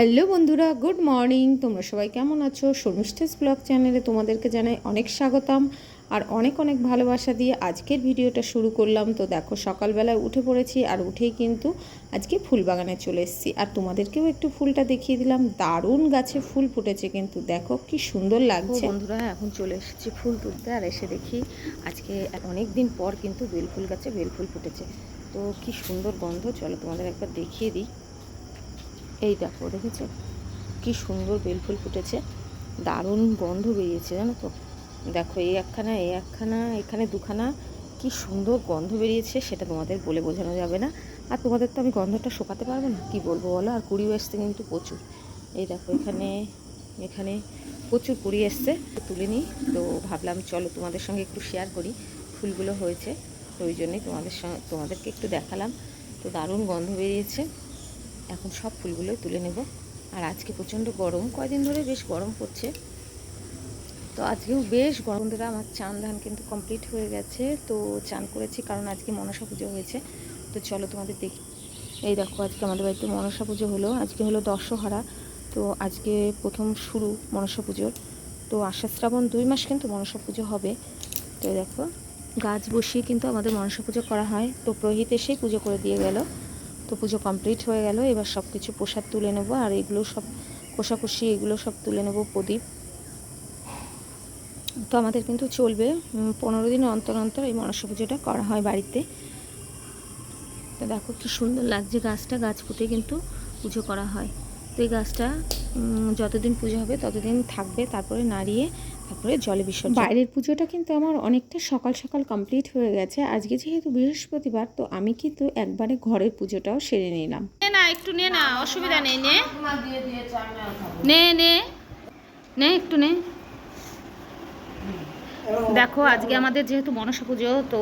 Hello বন্ধুরা good morning. তোমরা সবাই কেমন আছো? শর্মিষ্ঠাস ব্লগ চ্যানেলে তোমাদেরকে জানাই অনেক স্বাগতম আর অনেক অনেক ভালোবাসা দিয়ে আজকের ভিডিওটা শুরু করলাম। তো দেখো সকালবেলায় উঠে পড়েছি আর উঠেই কিন্তু আজকে ফুল বাগানে চলে এসেছি। আর তোমাদেরকেও একটু ফুলটা দেখিয়ে দিলাম। দারুণ গাছে ফুল ফুটেছে কিন্তু। দেখো কি সুন্দর লাগছে। বন্ধুরা এখন চলে এসেছি ফুল তুলতে আর এসে দেখি আজকে অনেক দিন পর কিন্তু বেলফুল গাছে বেলফুল ফুটেছে। তো কি সুন্দর গন্ধ। চলো তোমাদের একবার দেখিয়ে দিই। এই দেখো, দেখেছ? কি সুন্দর বেলফুল ফুটেছে। দারুণ গন্ধ বেরিয়েছে, জানো তো? দেখো, এই একখানা এই একখানা, এখানে দুখানা, কি সুন্দর গন্ধ বেরিয়েছে, সেটা তোমাদের বলে বোঝানো যাবে না। আর তোমাদের তো আমি গন্ধটা শোকাতে পারব না? কি বলব বলো? আর কুড়িও এসছে কিন্তু প্রচুর। এই দেখো, এখানে এখানে প্রচুর কুড়ি এসছে তুলে নিই। তো ভাবলাম, চলো তোমাদের সঙ্গে একটু শেয়ার করি। ফুলগুলো হয়েছে, তো ওই জন্যই তোমাদের সঙ্গে, তোমাদেরকে একটু দেখালাম। তো দারুণ গন্ধ বেরিয়েছে। এখন সব ফুলগুলো তুলে নেব। আর আজকে প্রচণ্ড গরম, কয়দিন ধরে বেশ গরম পড়ছে। তো আজকেও বেশ গরম। ধরে আমার চান ধান কিন্তু কমপ্লিট হয়ে গেছে। তো চান করেছি কারণ আজকে মনসা পুজো হয়েছে। তো চলো তোমাদের দেখি। এই দেখো, আজকে আমাদের বাড়িতে মনসা পুজো হলো। আজকে হলো দশহরা। তো আজকে প্রথম শুরু মনসা পুজোর। তো আষাঢ় শ্রাবণ দুই মাস কিন্তু মনসা পুজো হবে। তো দেখো, গাছ বসিয়ে কিন্তু আমাদের মনসা পুজো করা হয়। তো প্রহিত এসেই পুজো করে দিয়ে গেল। তো পুজো কমপ্লিট হয়ে গেল, এবার সব কিছু প্রসাদ তুলে নেব, আর এগুলো সব কোষাকুষি, এগুলো সব তুলে নেব প্রদীপ। তো আমাদের কিন্তু চলবে পনেরো দিন অন্তর অন্তর এই মনসা পুজোটা করা হয় বাড়িতে। তো দেখো কি সুন্দর লাগছে গাছটা, গাছ পুঁতে কিন্তু পুজো করা হয়। তো এই গাছটা যতদিন পুজো হবে ততদিন থাকবে, তারপরে নাড়িয়ে তারপরে জলে বিসর্জন। বাইরের পুজোটা কিন্তু আমার অনেকটা সকাল সকাল কমপ্লিট হয়ে গেছে। আজকে যেহেতু বৃহস্পতিবার তো আমি কিন্তু একবারে ঘরের পুজোটাও সেরে নিলাম। নে না একটু নে না অসুবিধা নেই নে। নে নে। নে একটু নে। দেখো আজকে আমাদের যেহেতু মনসা পুজো তো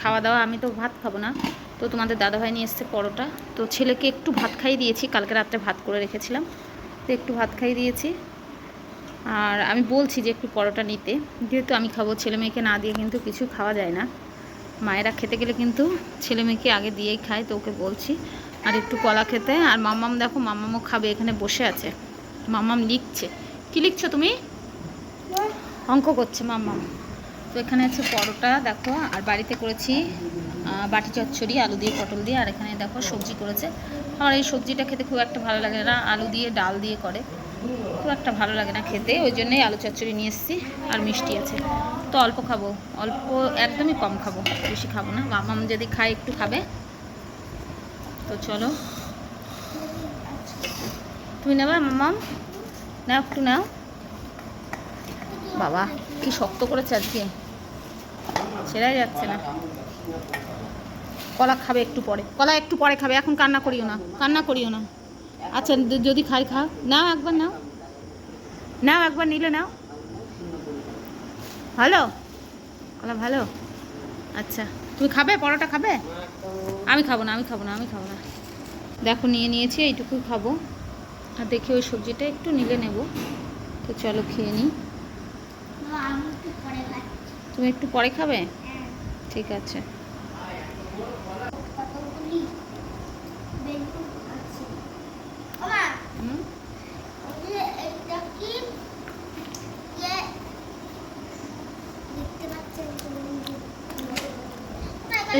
খাওয়া দাওয়া আমি তো ভাত খাব না। তো তোমাদের দাদাভাই নিয়ে এসছে পরোটা। তো ছেলেকে একটু ভাত খাইয়ে দিয়েছি কালকে রাত্রে ভাত করে রেখেছিলাম। তো একটু ভাত খাইয়ে দিয়েছি। আর আমি বলছি যে একটু পরোটা নিতে। যেহেতু আমি খাব, ছেলে মেয়েকে না দিয়ে কিন্তু কিছু খাওয়া যায় না। মায়েরা খেতে গেলে কিন্তু ছেলে মেয়েকে আগে দিয়েই খায়, তো ওকে বলছি। আর একটু কলা খেতে। আর মাম্মাম দেখো, মাম্মামও খাবে, এখানে বসে আছে। মাম্মাম লিখছে। কি লিখছো তুমি? অঙ্ক করছে মাম্মাম। তো এখানে আছে পরোটা, দেখো। আর বাড়িতে করেছি বাটি চচ্চড়ি, আলু দিয়ে, পটল দিয়ে। আর এখানে দেখো সবজি করেছে। আমার এই সবজিটা খেতে খুব একটা ভালো লাগে না। আলু দিয়ে, ডাল দিয়ে করে। খুব একটা ভালো লাগে না খেতে, ওই জন্যই আলু চচ্চড়ি নিয়ে এসেছি আর মিষ্টি আছে। তো অল্প খাব, অল্প একদমই কম খাব, বেশি খাব না। মামাম যদি খায়, একটু খাবে। তো চলো। তুমি নেবা মামাম নাও, একটু নাও। বাবা, কি শক্ত করেছে আজকে। ছেড়াই যাচ্ছে না। কলা খাবে একটু পরে। কলা একটু পরে খাবে এখন কান্না করিও না কান্না করিও না। আচ্ছা যদি খাই খা। নাও একবার নাও। নাও একবার নিলে নাও। ভালো? কলা ভালো? আচ্ছা তুমি খাবে? পরোটা খাবে? আমি খাব না আমি খাব না আমি খাব না। দেখো নিয়ে নিয়েছি এইটুকুই খাব। আর দেখি ওই সবজিটা একটু নিলে নেব। তো চলো খেয়ে নিই। তুমি একটু পরে খাবে? ঠিক আছে।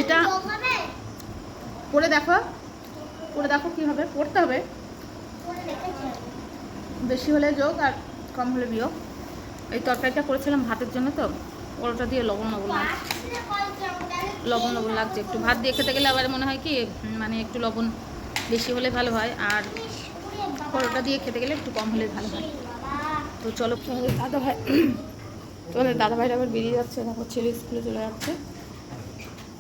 এটা পড়ে দেখো। পড়ে দেখো কী হবে পড়তে হবে। বেশি হলে যোগ আর কম হলে বিয়োগ। এই তরকারিটা করেছিলাম ভাতের জন্য তো। পরোটা দিয়ে লবণ লবণ লাগছে। লবণ লবণ লাগছে। একটু ভাত দিয়ে খেতে গেলে আবার মনে হয় কি মানে একটু লবণ বেশি হলে ভালো হয়। আর পরোটা দিয়ে খেতে গেলে একটু কম হলে ভালো হয়। তো চলো, তোমাদের দাদা ভাই, তোমাদের দাদা ভাইটা আবার বেরিয়ে যাচ্ছে দেখো ছেলে স্কুলে চলে যাচ্ছে।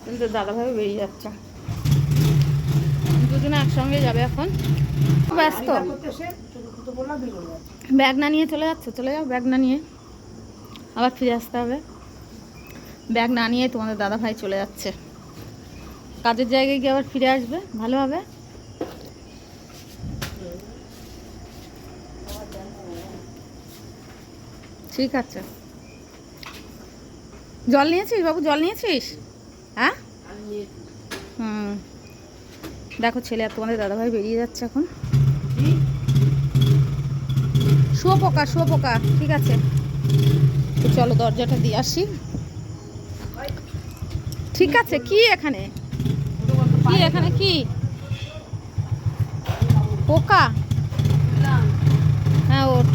কিন্তু দাদা ভাই বেরিয়ে যাচ্ছে। দুজনে একসঙ্গে যাবে এখন। ব্যস্ত। ব্যাগ না নিয়ে চলে যাচ্ছে? চলে যাও, ব্যাগ না নিয়ে। আবার ফিরে আসতে হবে। ব্যাগ না নিয়ে তোমাদের দাদা ভাই চলে যাচ্ছে। কাজের জায়গায় গিয়ে আবার ফিরে আসবে? ভালো হবে? ঠিক আছে। জল নিয়েছিস বাবু? জল নিয়েছিস? হ্যাঁ? হুম। দেখো ছেলে, আর তোমাদের দাদাভাই বেরিয়ে যাচ্ছে এখন। শুয়োপোকা শুয়োপোকা, ঠিক আছে। চলো দরজাটা দিয়ে আসি। ঠিক আছে, কি এখানে? কি এখানে কি? পোকা? হ্যাঁ ওঠ।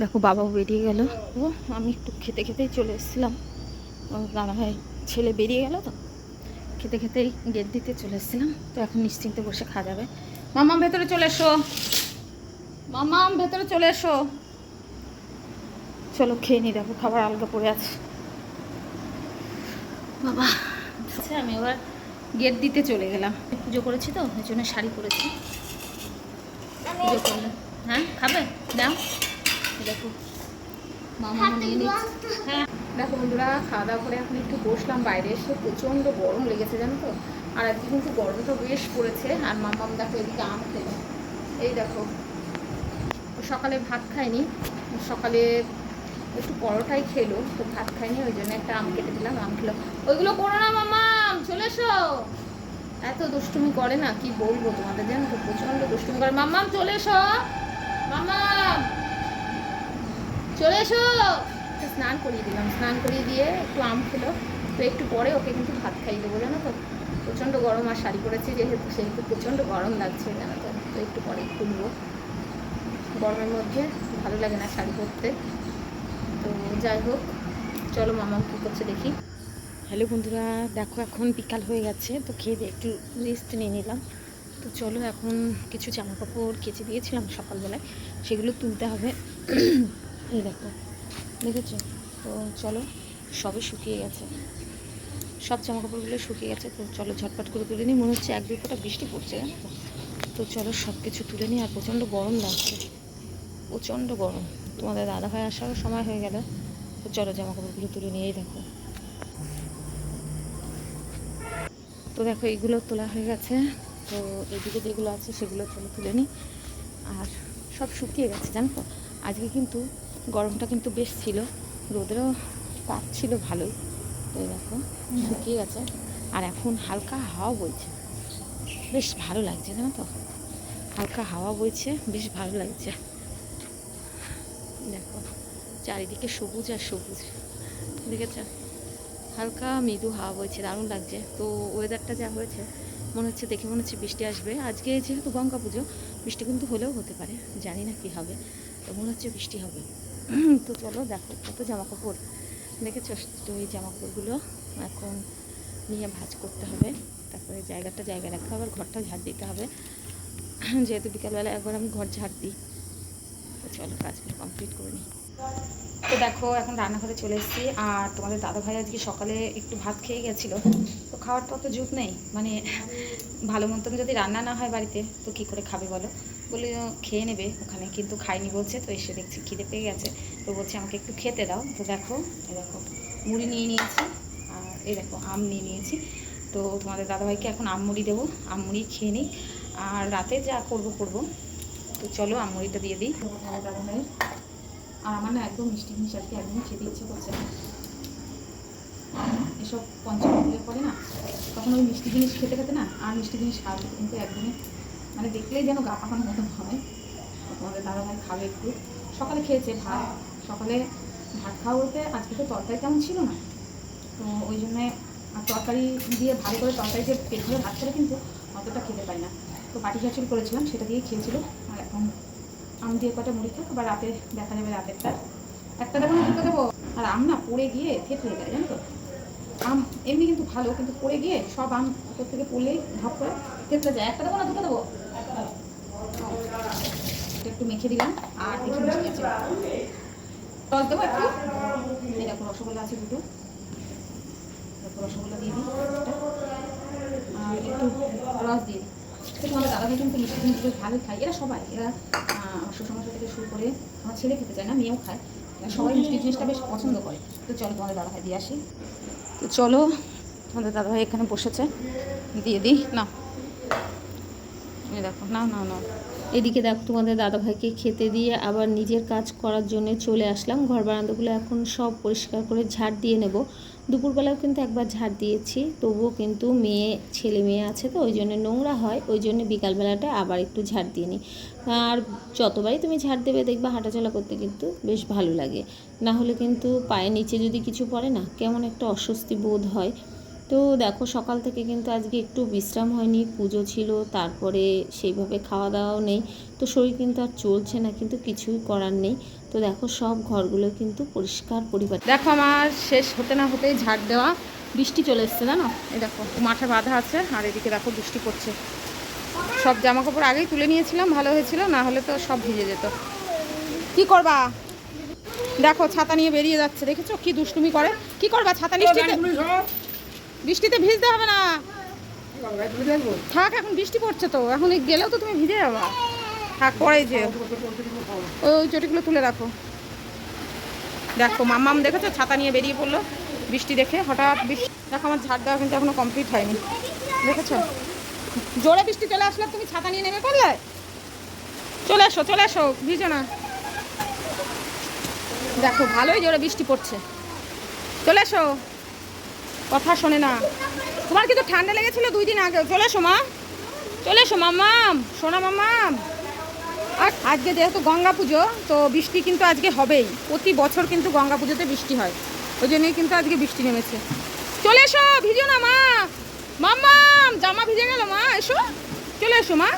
দেখো বাবাও বেরিয়ে গেল। ও, আমি একটু খেতে খেতেই চলে এসেছিলাম। দাদা ভাই ছেলে বেরিয়ে গেল তো। খেতে খেতেই গেট দিতে চলে এসেছিলাম। তো এখন নিশ্চিন্তে বসে খাওয়া যাবে। মামাম ভেতরে চলে এসো। মামাম ভেতরে চলে এসো। চলো খেয়ে নি দেখো খাবার আলগা পড়ে আছে। বাবা আচ্ছা আমি আবার গেট দিতে চলে গেলাম। পুজো করেছি তো ওই জন্য শাড়ি পরেছি। পুজো করলে হ্যাঁ খাবে? দাও। দেখো মামা নিয়ে নিচ্ছে। হ্যাঁ দেখো বন্ধুরা খাওয়া দাওয়া করে এখন একটু বসলাম বাইরে এসে। প্রচণ্ড গরম লেগেছে জানো তো? আর আজকে কিন্তু গরমটা বেশ পড়েছে। আর মামাম দেখো এদিকে আম খেলো। এই দেখো সকালে ভাত খায়নি সকালে একটু পরোটাই খেলো, তো ভাত খায়নি ওই জন্য একটা আম কেটে দিলাম, আম খেলো। ওইগুলো করো না মামাম চলে এসো। এত দুষ্টুমি করে না, কি বলব তোমাদের জানো তো, প্রচণ্ড দুষ্টুমি করে। মাম্মাম, চলে এসো। মামাম চলে এসো। স্নান করিয়ে দিলাম, স্নান করিয়ে দিয়ে একটু আম খেলো। তো একটু পরে ওকে কিন্তু ভাত খাইয়ে দেবো, জানো তো। প্রচণ্ড গরম আর শাড়ি পরেছি, যেহেতু সেহেতু প্রচণ্ড গরম লাগছে জানো তো তো একটু পরে খুলবো। গরমের মধ্যে ভালো লাগে না শাড়ি পরতে। তো যাই হোক, চলো মামা কী করছে দেখি। হ্যালো বন্ধুরা, দেখো এখন বিকাল হয়ে গেছে, তো খেয়ে একটু রেস্ট নিয়ে নিলাম। তো চলো এখন কিছু জামা কাপড় কেচে দিয়েছিলাম সকালবেলায়, সেগুলো তুলতে হবে। এই দেখো, দেখেছ? তো চলো, সবই শুকিয়ে গেছে। সব জামা কাপড়গুলো শুকিয়ে গেছে, তো চলো ঝটপট করে তুলে নিই। মনে হচ্ছে এক দুই ফোঁটা বৃষ্টি পড়ছে তো? তো চলো সব কিছু তুলে নিই, আর প্রচণ্ড গরম লাগছে। প্রচণ্ড গরম। তোমাদের দাদা ভাই আসারও সময় হয়ে গেল। তো চলো জামা কাপড়গুলো তুলে নিয়েই দেখো। তো দেখো এইগুলো তোলা হয়ে গেছে। তো এইদিকে যেগুলো আছে সেগুলো চলো তুলে নিই। আর সব শুকিয়ে গেছে, জানো তো? আজকে কিন্তু গরমটা কিন্তু বেশ ছিল। রোদেরও তাপ ছিল ভালোই। তো দেখো, শুকিয়ে গেছে। আর এখন হালকা হাওয়া বইছে। বেশ ভালো লাগছে, জানো তো? হালকা হাওয়া বইছে, বেশ ভালো লাগছে। দেখো, চারিদিকে সবুজ আর সবুজ, দেখেছ? হালকা মৃদু হাওয়া বইছে, দারুণ লাগছে। তো ওয়েদারটা যা হয়েছে, মনে হচ্ছে দেখে মনে হচ্ছে বৃষ্টি আসবে। আজকে যেহেতু গঙ্গা পুজো, বৃষ্টি কিন্তু হলেও হতে পারে, জানি না কী হবে, তো মনে হচ্ছে বৃষ্টি হবে। তো চলো দেখো, কত জামা কাপড় দেখেছ? তো এই জামা কাপড়গুলো এখন নিয়ে ভাজ করতে হবে, তারপরে জায়গাটা জায়গায় রাখতে হবে আর ঘরটা ঝাড় দিতে হবে। যেহেতু বিকালবেলা একবার আমি ঘর ঝাড় দিই। তো চলো কাজগুলো কমপ্লিট করে নিই। তো দেখো, এখন রান্নাঘরে চলে এসেছি। আর তোমাদের দাদা ভাই আজকে সকালে একটু ভাত খেয়ে গেছিল। তো খাওয়ার তো অত জুত নেই। মানে ভালো মতন যদি রান্না না হয় বাড়িতে, তো কি করে খাবে বলো? বলে খেয়ে নেবে। ওখানে কিন্তু খাইনি বলছে। তো এসে দেখছি খিদে পেয়ে গেছে। তো বলছে, আমাকে একটু খেতে দাও। তো দেখো এই দেখো, মুড়ি নিয়ে নিয়েছি। আর এই দেখো, আম নিয়ে নিয়েছি। তো তোমাদের দাদাভাইকে এখন আম মুড়ি দেবো। আম মুড়ি খেয়ে নিই। আর রাতে যা করব করব। তো চলো আম মুড়িটা দিয়ে দিই। আর আমার না একদম মিষ্টি জিনিস আজকে একদম খেতে ইচ্ছে করছে না। এসব পঞ্চমীর পরে না, তখন ওই মিষ্টি জিনিস খেতে খেতে না আর মিষ্টি জিনিস খাবে কিন্তু একদমই মানে দেখলেই যেন গা পাকানোর মতন হয়। তোমাদের দাদা ভাই খাবে একটু। সকালে খেয়েছে ভাত। সকালে ভাত খাওয়া বলতে আজকে তো তরকারি তেমন ছিল না। তো ওই জন্যে আর তরকারি দিয়ে ভালো করে তরকারি দিয়ে পেট ভাত করে কিন্তু অতটা খেতে পাই না। তো পাটি চাচুরি করেছিলাম, সেটা দিয়ে খেয়েছিল। এখন আম দিয়ে কটা মুড়ি খাব বা রাতে দেখা যাবে রাতেরটা। একটা না দুটো দেবো। আর আম না পড়ে গিয়ে থেতলে যায়, জানো তো? আম এমনি কিন্তু ভালো, কিন্তু পড়ে গিয়ে সব আম উপর থেকে পড়লেই ধাপ করে থেতলে যায়। একটা দেবো না, দুটো দেবো? একটু মেখে দিলাম, আর দেখি মিষ্টি আছে। রস দেবো একটু? এই দেখো, রসগোল্লা আছে দুটো। দেখো, রসগোল্লা দিয়ে দিই। আর একটু রস দিয়ে তো তোমাদের দাদা কিন্তু মিষ্টি জিনিস বেশ ভালোই খায়। এরা সবাই, এরা শ্বশুরমশাই থেকে শুরু করে আমার ছেলে খেতে চায় না, মেয়েও খায়। সবাই মিষ্টি জিনিসটা বেশ পছন্দ করে। তো চলো তোমাদের দাদা ভাই দিয়ে আসি। তো চলো, তোমাদের দাদা ভাই এখানে বসেছে। দিয়ে দিই। না। দেখো, না না না। এদিকে দেখো, তোমাদের দাদাভাইকে খেতে দিয়ে আবার নিজের কাজ করার জন্য চলে আসলাম। ঘর বারান্দাগুলো এখন সব পরিষ্কার করে ঝাড় দিয়ে নেব। দুপুরবেলাও কিন্তু একবার ঝাড় দিয়েছি, তবুও কিন্তু মেয়ে, ছেলে মেয়ে আছে তো, ওই জন্য নোংরা হয়, ওই জন্য বিকালবেলাটা আবার একটু ঝাড় দিয়ে নিই। আর যতবারই তুমি ঝাড় দেবে দেখবে হাঁটাচলা করতে কিন্তু বেশ ভালো লাগে। না হলে কিন্তু পায়ের নিচে যদি কিছু পড়ে না, কেমন একটা অস্বস্তি বোধ হয়। তো দেখো সকাল থেকে কিন্তু আজকে একটু বিশ্রাম হয়নি, পুজো ছিল, তারপরে সেইভাবে খাওয়া দাওয়াও নেই। তো শরীর কিন্তু আর চলছে না, কিন্তু কিছুই করার নেই। তো দেখো সব ঘরগুলো কিন্তু পরিষ্কার পরিবার দেখো আমার শেষ হতে না হতেই ঝাড় দেওয়া বৃষ্টি চলে এসছে জানো? এই দেখো মাঠে বাঁধা আছে আর এদিকে দেখো বৃষ্টি পড়ছে। সব জামা কাপড় আগেই তুলে নিয়েছিলাম ভালো হয়েছিল না হলে তো সব ভিজে যেত। কি করবা? দেখো ছাতা নিয়ে বেরিয়ে যাচ্ছে দেখেছ? কি দুষ্টুমি করে। কি করবা ছাতা বৃষ্টিতে বৃষ্টিতে ভিজতে হবে না। থাক এখন বৃষ্টি পড়ছে তো এখন এই গেলেও তো তুমি ভিজে যাবা। থাক পরে যে ওই চটিগুলো তুলে রাখো। দেখো, মাম্মাম দেখেছ? ছাতা নিয়ে বেরিয়ে পড়ল বৃষ্টি দেখে, হঠাৎ বৃষ্টি দেখো, আমার ঝাড় দেওয়া কিন্তু এখনও কমপ্লিট হয়নি। দেখেছ? জোরে বৃষ্টি চলে আসলে, তুমি ছাতা নিয়ে নেমে পড়লে? চলে এসো চলে এসো, ভিজো না। দেখো, ভালোই জোরে বৃষ্টি পড়ছে। চলে এসো। কথা শোনে না। তোমার কিন্তু ঠান্ডা লেগেছিল দুই দিন আগে চলে এসো, মা। চলে এসো, মাম্মাম। সোনা মাম্মাম। আর আজকে যেহেতু গঙ্গা পুজো, তো বৃষ্টি কিন্তু আজকে হবেই। প্রতি বছর কিন্তু গঙ্গা পুজোতে বৃষ্টি হয়। ওই জন্যই কিন্তু আজকে বৃষ্টি নেমেছে। চলে এসো, ভিজো না, মা! মাম্মাম, জামা ভিজে গেল, মা! এসো। চলে এসো, মা!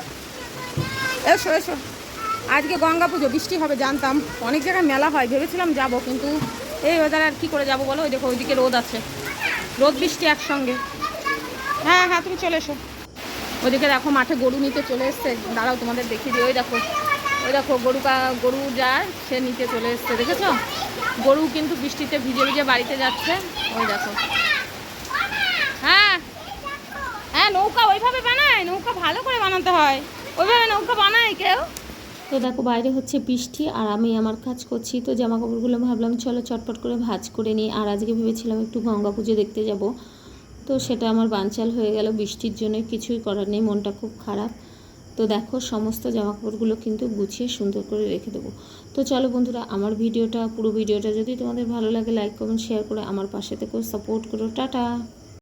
এসো এসো। আজকে গঙ্গা পুজো, বৃষ্টি হবে, জানতাম। অনেক জায়গায় মেলা হয়, ভেবেছিলাম যাব, কিন্তু এই ওয়েদার আর কী করে যাব বলো? ওই দেখো, ওইদিকে রোদ আছে। রোদ, বৃষ্টি একসঙ্গে। হ্যাঁ হ্যাঁ তুমি চলে এসো। ওইদিকে দেখো, মাঠে গরু নিতে চলে এসছে। দাঁড়াও, তোমাদের দেখিয়ে দিই। ওই দেখো ওই দেখো, গরু গরু যার সে নিতে চলে এসছে, দেখেছ? গরু কিন্তু বৃষ্টিতে ভিজে ভিজে বাড়িতে যাচ্ছে। ওই দেখো। হ্যাঁ। হ্যাঁ নৌকা ওইভাবে বানায়, নৌকা ভালো করে বানাতে হয়। ওইভাবে নৌকা বানায় কেউ? তো দেখো, বাইরে হচ্ছে বৃষ্টি, আর আমি আমার কাজ করছি, তো জামা কাপড়গুলো ভাবলাম, চলো চটপট করে ভাজ করে নিই। আর আজকে ভেবেছিলাম একটু গঙ্গা পুজো দেখতে যাব। তো সেটা আমার বানচাল হয়ে গেল, বৃষ্টির জন্য কিছুই করার নেই, মনটা খুব খারাপ। তো দেখো, সমস্ত জামা কাপড়গুলো কিন্তু গুছিয়ে সুন্দর করে রেখে দেবো। তো চলো বন্ধুরা, আমার ভিডিওটা, পুরো ভিডিওটা যদি তোমাদের ভালো লাগে লাইক কমেন্ট শেয়ার করে আমার পাশে থেকেও সাপোর্ট করো। টাটা!